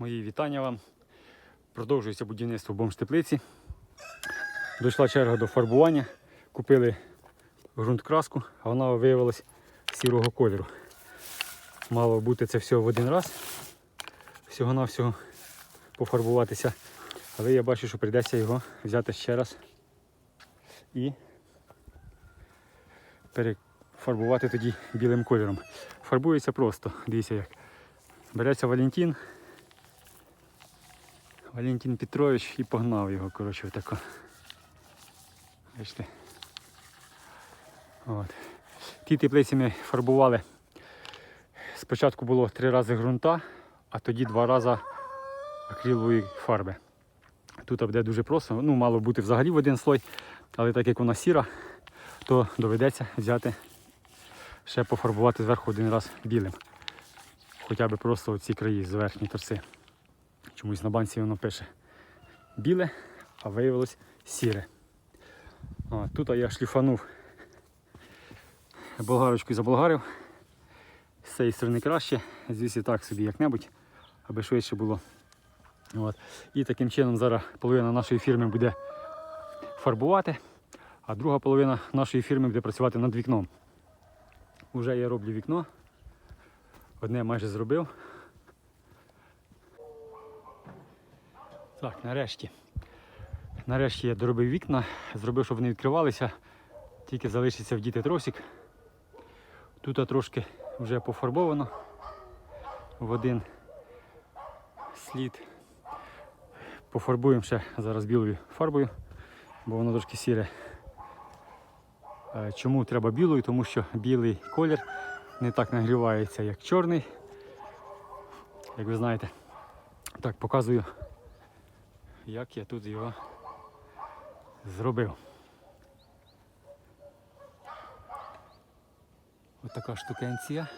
Мої вітання вам. Продовжується будівництво бомж-теплиці. Дійшла черга до фарбування. Купили ґрунт краску, а вона виявилась сірого кольору. Мало бути це все в один раз. Всього-навсього пофарбуватися. Але я бачу, що прийдеться його взяти ще раз і перефарбувати тоді білим кольором. Фарбується просто, дивіться як. Береться Валентин. Валентин Петрович і погнав його, коротше, отако. Бачите. От. Ті теплиці ми фарбували. Спочатку було три рази ґрунта, а тоді два рази акрилової фарби. Тут буде дуже просто, ну, мало бути взагалі в один слой, але так як вона сіра, то доведеться взяти ще пофарбувати зверху один раз білим. Хоча б просто оці краї з верхні торси. Чомусь на банці воно пише біле, а виявилось сіре. А, тут я шліфанув болгарочкою заболгарив. З цієї сторони краще, звідси так собі як-небудь, аби швидше було. От. І таким чином зараз половина нашої фірми буде фарбувати, а друга половина нашої фірми буде працювати над вікном. Уже я роблю вікно. Одне майже зробив. Так, нарешті. Нарешті я доробив вікна, зробив, щоб вони відкривалися. Тільки залишиться вдіти тросик. Тут трошки вже пофарбовано в один слід. Пофарбуємо ще зараз білою фарбою, бо воно трошки сіре. Е, Чому треба білою? Тому що білий колір не так нагрівається, як чорний. Як ви знаєте. Так, показую, як я тут його зробив. Ось така штукенція.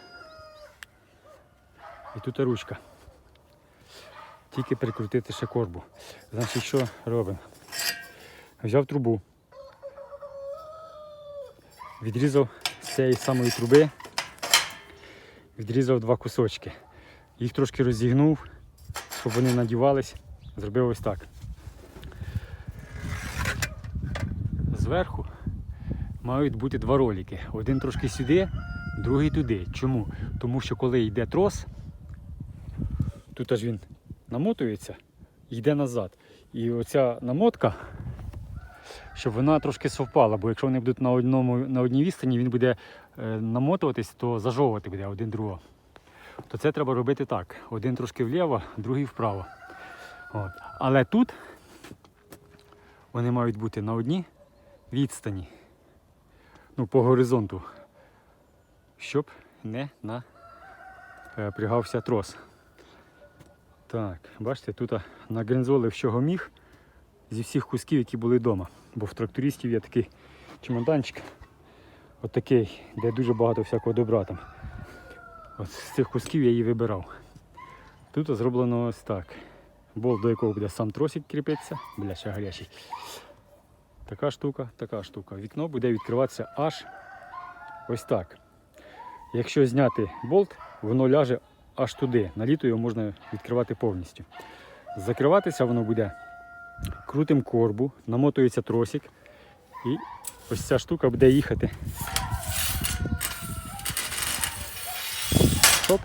І тут ручка. Тільки прикрутити ще корбу. Значить, що робимо? Взяв трубу, відрізав з цієї самої труби, відрізав два кусочки. Їх трошки розігнув, щоб вони надівались. Зробив ось так. Зверху мають бути два ролики. Один трошки сюди, другий туди. Чому? Тому що коли йде трос, тут аж він намотується йде назад. І оця намотка, щоб вона трошки совпала, бо якщо вони будуть на, одному, на одній відстані, він буде е, намотуватись, то зажовувати буде один другого. То це треба робити так. Один трошки вліво, другий вправо. От. Але тут вони мають бути на одній відстані. Ну, по горизонту. Щоб не напрягався трос. Так, бачите, тут нагринзолив, що міг зі всіх кусків, які були вдома. Бо в трактористів є такий чемоданчик, отакий, де дуже багато всякого добра там. От з цих кусків я її вибирав. Тут зроблено ось так. Болт, до якого буде сам тросик кріпитися. Бля, ще гарячий. Така штука, така штука. Вікно буде відкриватися аж ось так. Якщо зняти болт, воно ляже аж туди. На літо його можна відкривати повністю. Закриватися воно буде крутим корбу, намотується тросик. І ось ця штука буде їхати. Хоп.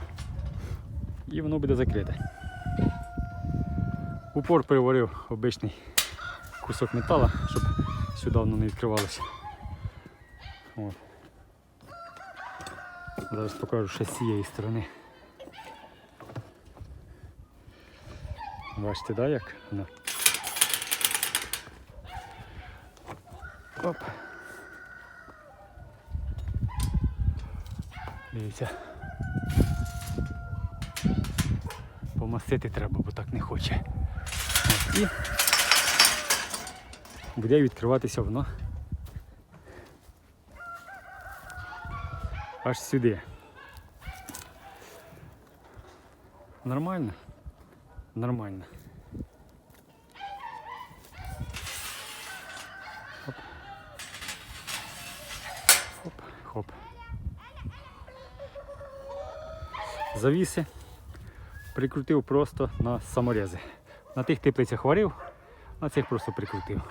І воно буде закрите. Упор переварив обичний кусок металу, щоб сюди воно не відкривалося. От. Зараз покажу ще з цієї сторони. Бачите, да, як воно? Оп. Дивіться. Помастити треба, бо так не хоче. От, і буде відкриватися воно аж сюди. Нормально? Нормально. Хоп. Хоп, хоп. Завіси прикрутив просто на саморези. На тих теплицях варив, на цих просто прикрутив.